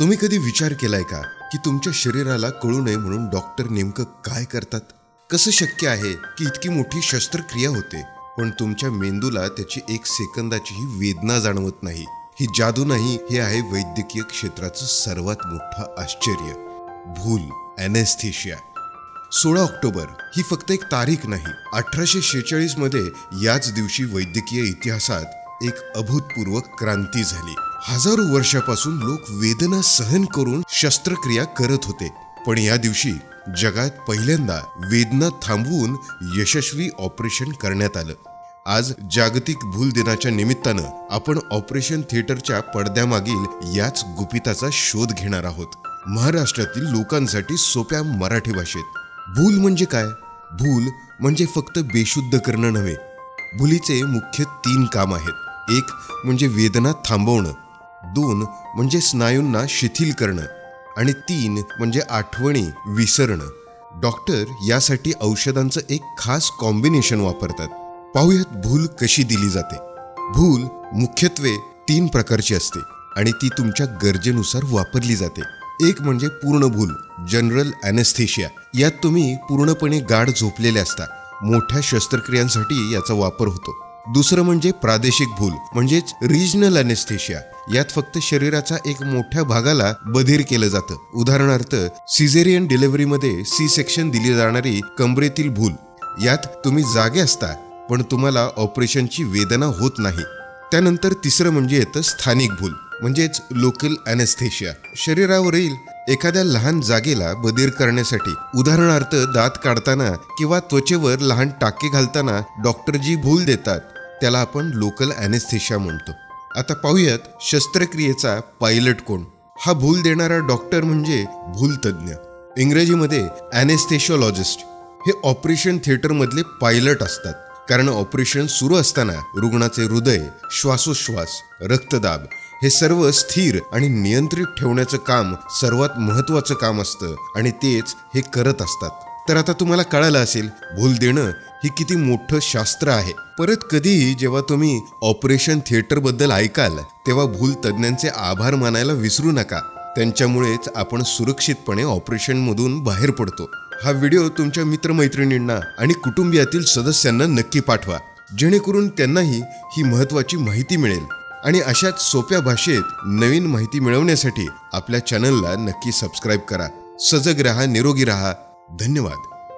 तुम्ही कधी विचार केलाय का की तुमच्या शरीराला कळू नये म्हणून डॉक्टर नेमकं काय करतात? कसं शक्य आहे की इतकी मोठी शस्त्रक्रिया होते पण तुमच्या मेंदूला त्याची एक सेकंदाचीही वेदना जाणवत नाही? ही जादू नाही हे आहे वैद्यकीय क्षेत्राचं सर्वात मोठं आश्चर्य. भूल अॅनेस्थेशिया. सोळा ऑक्टोबर ही फक्त एक तारीख नाही अठराशे शेहेचाळीसमध्ये याच दिवशी वैद्यकीय इतिहासात एक अभूतपूर्व क्रांती झाली. हजारो वर्षापासून लोक वेदना सहन करून शस्त्रक्रिया करत होते. पण या दिवशी जगात पहिल्यांदा वेदना थांबवून यशस्वी ऑपरेशन करण्यात आलं. आज जागतिक भूल दिनाच्या निमित्तानं आपण ऑपरेशन थिएटरच्या पडद्यामागील याच गुपिताचा शोध घेणार आहोत. महाराष्ट्रातील लोकांसाठी सोप्या मराठी भाषेत. भूल म्हणजे काय? भूल म्हणजे फक्त बेशुद्ध करणं नव्हे. भुलीचे मुख्य तीन काम आहेत. एक म्हणजे वेदना थांबवणं. दोन म्हणजे स्नायूंना शिथिल करणं आणि तीन म्हणजे आठवणी विसरणं. डॉक्टर यासाठी औषधांचं एक खास कॉम्बिनेशन वापरतात. पाहुयात भूल कशी दिली जाते. भूल मुख्यत्वे तीन प्रकारची असते आणि ती तुमच्या गरजेनुसार वापरली जाते. एक म्हणजे पूर्ण भूल जनरल अॅनेस्थेशिया. यात तुम्ही पूर्णपणे गाढ झोपलेले असता. मोठ्या शस्त्रक्रियांसाठी याचा वापर होतो. दुसरं म्हणजे प्रादेशिक भूल म्हणजेच रिजनल अॅनेस्थेशिया यात फक्त शरीराचा एक मोठ्या भागाला बधीर केलं जातं. उदाहरणार्थ सिझेरियन डिलिव्हरीमध्ये सी सेक्शन दिली जाणारी कमरेतील भूल. यात तुम्ही जागे असता पण तुम्हाला ऑपरेशनची वेदना होत नाही. त्यानंतर तिसरं म्हणजे येतं स्थानिक भूल म्हणजेच लोकल अनेस्थेशिया. शरीरावरील एखाद्या लहान जागेला बधीर करण्यासाठी उदाहरणार्थ दात काढताना किंवा त्वचेवर लहान टाके घालताना डॉक्टर जी भूल देतात. त्याला आपण लोकल अनेस्थेशिया म्हणतो. आता पाहूयात शस्त्रक्रियेचा पायलट कोण? हा भूल देणारा डॉक्टर म्हणजे भूलतज्ञ इंग्रजीमध्ये अॅनेस्थेशिओलॉजिस्ट हे ऑपरेशन थिएटरमधले पायलट असतात. कारण ऑपरेशन सुरू असताना रुग्णाचे हृदय श्वासोश्वास रक्तदाब हे सर्व स्थिर आणि नियंत्रित ठेवण्याचं काम सर्वात महत्त्वाचं काम असतं आणि तेच हे करत असतात. तर आता तुम्हाला कळालं असेल भूल देणं ही किती मोठं शास्त्र आहे. परत कधीही जेव्हा तुम्ही ऑपरेशन थिएटरबद्दल ऐकाल तेव्हा भूल तज्ज्ञांचे आभार मानायला विसरू नका. त्यांच्यामुळेच आपण सुरक्षितपणे ऑपरेशनमधून बाहेर पडतो. हा व्हिडिओ तुमच्या मित्रमैत्रिणींना आणि कुटुंबियातील सदस्यांना नक्की पाठवा. जेणेकरून त्यांनाही ही महत्वाची माहिती मिळेल. आणि अशाच सोप्या भाषेत नवीन माहिती मिळवण्यासाठी आपल्या चॅनलला नक्की सबस्क्राईब करा. सजग रहा निरोगी रहा. धन्यवाद.